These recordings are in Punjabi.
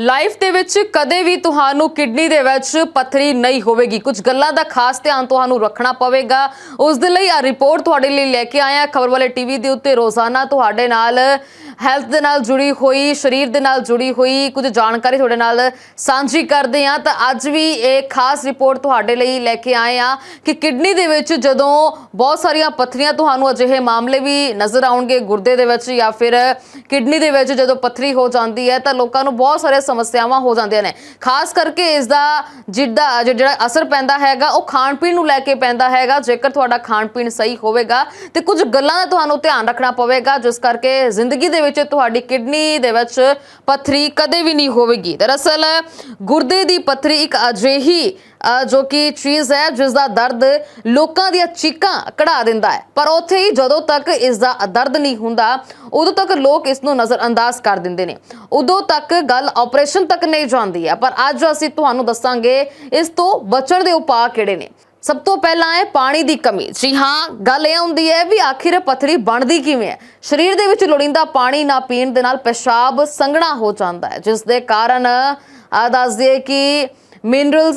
ਲਾਈਫ ਦੇ ਵਿੱਚ ਕਦੇ ਵੀ ਤੁਹਾਨੂੰ ਕਿਡਨੀ ਦੇ ਵਿੱਚ ਪੱਥਰੀ ਨਹੀਂ ਹੋਵੇਗੀ। ਕੁਝ ਗੱਲਾਂ ਦਾ ਖਾਸ ਧਿਆਨ ਤੁਹਾਨੂੰ ਰੱਖਣਾ ਪਵੇਗਾ। ਉਸ ਦੇ ਲਈ ਆ ਰਿਪੋਰਟ ਤੁਹਾਡੇ ਲਈ ਲੈ ਕੇ ਆਇਆ। ਖਬਰ ਵਾਲੇ ਟੀਵੀ ਦੇ ਉੱਤੇ ਰੋਜ਼ਾਨਾ ਤੁਹਾਡੇ ਨਾਲ ਹੈਲਥ ਦੇ ਨਾਲ ਜੁੜੀ ਹੋਈ, ਸਰੀਰ ਦੇ ਨਾਲ ਜੁੜੀ ਹੋਈ ਕੁਝ ਜਾਣਕਾਰੀ ਤੁਹਾਡੇ ਨਾਲ ਸਾਂਝੀ ਕਰਦੇ ਹਾਂ। ਤਾਂ ਅੱਜ ਵੀ ਇਹ ਖਾਸ ਰਿਪੋਰਟ ਤੁਹਾਡੇ ਲਈ ਲੈ ਕੇ ਆਏ ਆ ਕਿ ਕਿਡਨੀ ਦੇ ਵਿੱਚ ਜਦੋਂ ਬਹੁਤ ਸਾਰੀਆਂ ਪੱਥਰੀਆਂ ਤੁਹਾਨੂੰ ਅਜਿਹੇ ਮਾਮਲੇ ਵੀ ਨਜ਼ਰ ਆਉਣਗੇ, ਗੁਰਦੇ ਦੇ ਵਿੱਚ ਜਾਂ ਫਿਰ ਕਿਡਨੀ ਦੇ ਵਿੱਚ ਜਦੋਂ ਪੱਥਰੀ ਹੋ ਜਾਂਦੀ ਹੈ, ਤਾਂ ਲੋਕਾਂ ਨੂੰ ਬਹੁਤ ਸਾਰੇ ਸਮੱਸਿਆਵਾਂ ਹੋ ਜਾਂਦੀਆਂ ਨੇ। ਖਾਸ ਕਰਕੇ ਇਸ ਦਾ ਜਿੱਦਾਂ ਜਿਹੜਾ ਅਸਰ ਪੈਂਦਾ ਹੈਗਾ, ਉਹ ਖਾਣ ਪੀਣ ਨੂੰ ਲੈ ਕੇ ਪੈਂਦਾ ਹੈਗਾ। ਜੇਕਰ ਤੁਹਾਡਾ ਖਾਣ ਪੀਣ ਸਹੀ ਹੋਵੇਗਾ ਤੇ ਕੁਝ ਗੱਲਾਂ ਦਾ ਤੁਹਾਨੂੰ ਧਿਆਨ ਰੱਖਣਾ ਪਵੇਗਾ, ਜਿਸ ਕਰਕੇ ਜ਼ਿੰਦਗੀ ਦੇ ਵਿੱਚ ਤੁਹਾਡੀ ਕਿਡਨੀ ਦੇ ਵਿੱਚ ਪੱਥਰੀ ਕਦੇ ਵੀ ਨਹੀਂ ਹੋਵੇਗੀ। ਦਰਅਸਲ, ਗੁਰਦੇ ਦੀ ਪੱਥਰੀ ਇੱਕ ਅਜਿਹੀ ਜੋ ਕਿ ਚੀਜ਼ ਹੈ ਜਿਸ ਦਾ ਦਰਦ ਲੋਕਾਂ ਦੀਆਂ ਚੀਕਾਂ ਕਢਾ ਦਿੰਦਾ ਹੈ। ਪਰ ਉੱਥੇ ਹੀ ਜਦੋਂ ਤੱਕ ਇਸ ਦਾ ਦਰਦ ਨਹੀਂ ਹੁੰਦਾ, ਉਦੋਂ ਤੱਕ ਲੋਕ ਇਸ ਨੂੰ ਨਜ਼ਰਅੰਦਾਜ਼ ਕਰ ਦਿੰਦੇ ਨੇ। ਉਦੋਂ ਤੱਕ ਗੱਲ ਆਪਰੇਸ਼ਨ ਤੱਕ ਨਹੀਂ ਜਾਂਦੀ ਹੈ। ਪਰ ਅੱਜ ਅਸੀਂ ਤੁਹਾਨੂੰ ਦੱਸਾਂਗੇ, ਇਸ ਤੋਂ ਬਚਣ ਦੇ ਉਪਾਅ ਕਿਹੜੇ ਨੇ? ਸਭ ਤੋਂ ਪਹਿਲਾਂ ਹੈ ਪਾਣੀ ਦੀ ਕਮੀ। ਜੀ ਹਾਂ, ਗੱਲ ਇਹ ਹੁੰਦੀ ਹੈ ਵੀ ਆਖਿਰ ਇਹ ਪੱਥਰੀ ਬਣਦੀ ਕਿਵੇਂ ਹੈ? ਸਰੀਰ ਦੇ ਵਿੱਚ ਲੋੜੀਂਦਾ ਪਾਣੀ ਨਾ ਪੀਣ ਦੇ ਨਾਲ ਪਿਸ਼ਾਬ ਸੰਘਣਾ ਹੋ ਜਾਂਦਾ ਹੈ, ਜਿਸ ਦੇ ਕਾਰਨ ਆ ਦੱਸ ਕਿ ਮਿਨਰਲਸ,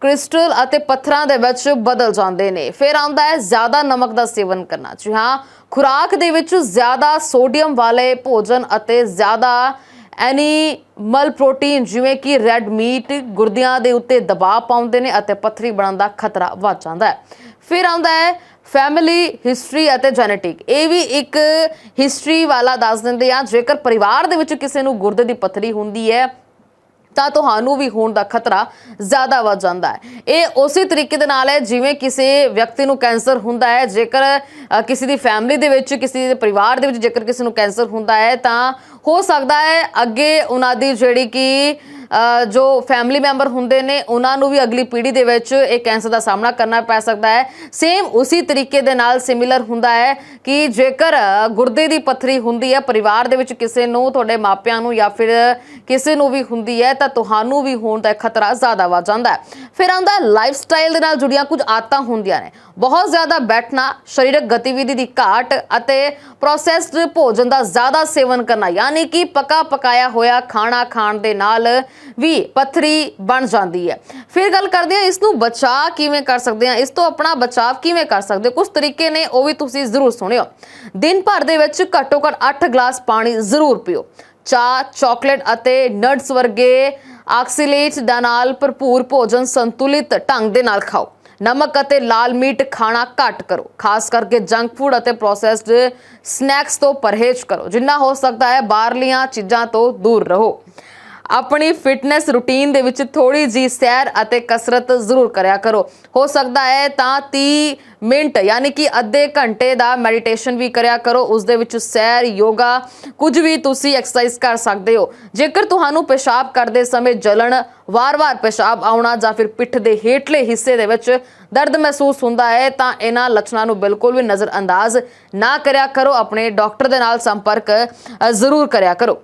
ਕ੍ਰਿਸਟਲ ਅਤੇ ਪੱਥਰਾਂ ਦੇ ਵਿੱਚ ਬਦਲ ਜਾਂਦੇ ਨੇ। ਫਿਰ ਆਉਂਦਾ ਹੈ ਜ਼ਿਆਦਾ ਨਮਕ ਦਾ ਸੇਵਨ ਕਰਨਾ। ਜੀ ਹਾਂ, ਖੁਰਾਕ ਦੇ ਵਿੱਚ ਜ਼ਿਆਦਾ ਸੋਡੀਅਮ ਵਾਲੇ ਭੋਜਨ ਅਤੇ ਜ਼ਿਆਦਾ ਐਨੀਮਲ ਪ੍ਰੋਟੀਨ ਜਿਵੇਂ ਕਿ ਰੈੱਡ ਮੀਟ ਗੁਰਦਿਆਂ ਦੇ ਉੱਤੇ ਦਬਾਅ ਪਾਉਂਦੇ ਨੇ ਅਤੇ ਪੱਥਰੀ ਬਣਨ ਦਾ ਖਤਰਾ ਵੱਧ ਜਾਂਦਾ ਹੈ। ਫਿਰ ਆਉਂਦਾ ਹੈ ਫੈਮਿਲੀ ਹਿਸਟਰੀ ਅਤੇ ਜੈਨੇਟਿਕ ਇਹ ਵੀ ਇੱਕ ਹਿਸਟਰੀ ਵਾਲਾ ਦੱਸ ਦਿੰਦੇ ਆ, ਜੇਕਰ ਪਰਿਵਾਰ ਦੇ ਵਿੱਚ ਕਿਸੇ ਨੂੰ ਗੁਰਦੇ ਦੀ ਪੱਥਰੀ ਹੁੰਦੀ ਹੈ, ਤਾਂ ਤੁਹਾਨੂੰ ਵੀ ਹੋਣ ਦਾ ਖਤਰਾ ਜ਼ਿਆਦਾ ਵੱਧ ਜਾਂਦਾ ਹੈ। ਇਹ ਉਸੇ ਤਰੀਕੇ ਦੇ ਨਾਲ ਹੈ ਜਿਵੇਂ ਕਿਸੇ ਵਿਅਕਤੀ ਨੂੰ ਕੈਂਸਰ ਹੁੰਦਾ ਹੈ, ਜੇਕਰ ਕਿਸੇ ਦੀ ਫੈਮਿਲੀ ਦੇ ਵਿੱਚ, ਕਿਸੇ ਦੇ ਪਰਿਵਾਰ ਦੇ ਵਿੱਚ ਜੇਕਰ ਕਿਸੇ ਨੂੰ ਕੈਂਸਰ ਹੁੰਦਾ ਹੈ, ਤਾਂ ਹੋ ਸਕਦਾ ਹੈ ਅੱਗੇ ਉਹਨਾਂ ਦੀ ਜਿਹੜੀ ਕਿ ਜੋ ਫੈਮਿਲੀ ਮੈਂਬਰ ਹੁੰਦੇ ਨੇ, ਉਹਨਾਂ ਨੂੰ ਵੀ ਅਗਲੀ ਪੀੜ੍ਹੀ ਦੇ ਵਿੱਚ ਇਹ ਕੈਂਸਰ ਦਾ ਸਾਹਮਣਾ ਕਰਨਾ ਪੈ ਸਕਦਾ ਹੈ। ਸੇਮ ਉਸੇ ਤਰੀਕੇ ਦੇ ਨਾਲ ਸਿਮਿਲਰ ਹੁੰਦਾ ਹੈ ਕਿ ਜੇਕਰ ਗੁਰਦੇ ਦੀ ਪੱਥਰੀ ਹੁੰਦੀ ਹੈ, ਪਰਿਵਾਰ ਦੇ ਵਿੱਚ ਕਿਸੇ ਨੂੰ, ਤੁਹਾਡੇ ਮਾਪਿਆਂ ਨੂੰ ਜਾਂ ਫਿਰ ਕਿਸੇ ਨੂੰ ਵੀ ਹੁੰਦੀ ਹੈ, ਤਾਂ ਤੁਹਾਨੂੰ ਵੀ ਹੋਣ ਦਾ ਖਤਰਾ ਜ਼ਿਆਦਾ ਵੱਧ ਜਾਂਦਾ ਹੈ। ਫਿਰ ਆਉਂਦਾ ਲਾਈਫ ਸਟਾਈਲ ਦੇ ਨਾਲ ਜੁੜੀਆਂ ਕੁਝ ਆਦਤਾਂ ਹੁੰਦੀਆਂ ਨੇ। ਬਹੁਤ ਜ਼ਿਆਦਾ ਬੈਠਣਾ, ਸਰੀਰਕ ਗਤੀਵਿਧੀ ਦੀ ਘਾਟ ਅਤੇ ਪ੍ਰੋਸੈਸਡ ਭੋਜਨ ਦਾ ਜ਼ਿਆਦਾ ਸੇਵਨ ਕਰਨਾ ਯਾਨੀ ਕਿ ਪਕਾ ਪਕਾਇਆ ਹੋਇਆ ਖਾਣਾ ਖਾਣ ਦੇ ਨਾਲ ਵੀ ਪੱਥਰੀ ਬਣ ਜਾਂਦੀ ਹੈ। ਫਿਰ ਗੱਲ ਕਰਦੇ ਹਾਂ ਇਸ ਨੂੰ ਬਚਾ ਕਿਵੇਂ ਕਰ ਸਕਦੇ ਹਾਂ, ਇਸ ਤੋਂ ਆਪਣਾ ਬਚਾਅ ਕਿਵੇਂ ਕਰ ਸਕਦੇ ਹੋ? ਕੁਝ ਤਰੀਕੇ ਨੇ, ਉਹ ਵੀ ਤੁਸੀਂ ਜ਼ਰੂਰ ਸੁਣਿਓ। ਦਿਨ ਭਰ ਦੇ ਵਿੱਚ ਘੱਟੋ ਘੱਟ 8 ਗਲਾਸ ਪਾਣੀ ਜ਼ਰੂਰ ਪੀਓ। ਚਾਹ, ਚਾਕਲੇਟ ਅਤੇ ਨਟਸ ਵਰਗੇ ਆਕਸੀਲੇਟ ਦਾ ਨਾਲ ਭਰਪੂਰ ਭੋਜਨ ਸੰਤੁਲਿਤ ਢੰਗ ਦੇ ਨਾਲ ਖਾਓ। ਨਮਕ ਅਤੇ ਲਾਲ ਮੀਟ ਖਾਣਾ ਘੱਟ ਕਰੋ, ਖਾਸ ਕਰਕੇ ਜੰਕ ਫੂਡ ਅਤੇ ਪ੍ਰੋਸੈਸਡ ਸਨੈਕਸ ਤੋਂ ਪਰਹੇਜ਼ ਕਰੋ। ਜਿੰਨਾ ਹੋ ਸਕਦਾ ਹੈ ਬਾਹਰਲੀਆਂ ਚੀਜ਼ਾਂ ਤੋਂ ਦੂਰ ਰਹੋ। ਆਪਣੀ ਫਿਟਨੈਸ ਰੂਟੀਨ ਦੇ ਵਿੱਚ ਥੋੜੀ ਜੀ ਸੈਰ ਅਤੇ ਕਸਰਤ ਜ਼ਰੂਰ ਕਰਿਆ ਕਰੋ। ਹੋ ਸਕਦਾ ਹੈ ਤਾਂ 30 ਮਿੰਟ ਯਾਨੀ ਕਿ ਅੱਧੇ ਘੰਟੇ ਦਾ ਮੈਡੀਟੇਸ਼ਨ ਵੀ ਕਰਿਆ ਕਰੋ। ਉਸ ਦੇ ਵਿੱਚ ਸੈਰ, ਯੋਗਾ, ਕੁਝ ਵੀ ਤੁਸੀਂ ਐਕਸਰਸਾਈਜ਼ ਕਰ ਸਕਦੇ ਹੋ। ਜੇਕਰ ਤੁਹਾਨੂੰ ਪਿਸ਼ਾਬ ਕਰਦੇ ਸਮੇਂ ਜਲਣ, ਵਾਰ-ਵਾਰ ਪਿਸ਼ਾਬ ਆਉਣਾ ਜਾਂ ਫਿਰ ਪਿੱਠ ਦੇ ਹੇਠਲੇ ਹਿੱਸੇ ਦੇ ਵਿੱਚ ਦਰਦ ਮਹਿਸੂਸ ਹੁੰਦਾ ਹੈ, ਤਾਂ ਇਹਨਾਂ ਲੱਛਣਾਂ ਨੂੰ ਬਿਲਕੁਲ ਵੀ ਨਜ਼ਰਅੰਦਾਜ਼ ਨਾ ਕਰਿਆ ਕਰੋ। ਆਪਣੇ ਡਾਕਟਰ ਦੇ ਨਾਲ ਸੰਪਰਕ ਜ਼ਰੂਰ ਕਰਿਆ ਕਰੋ।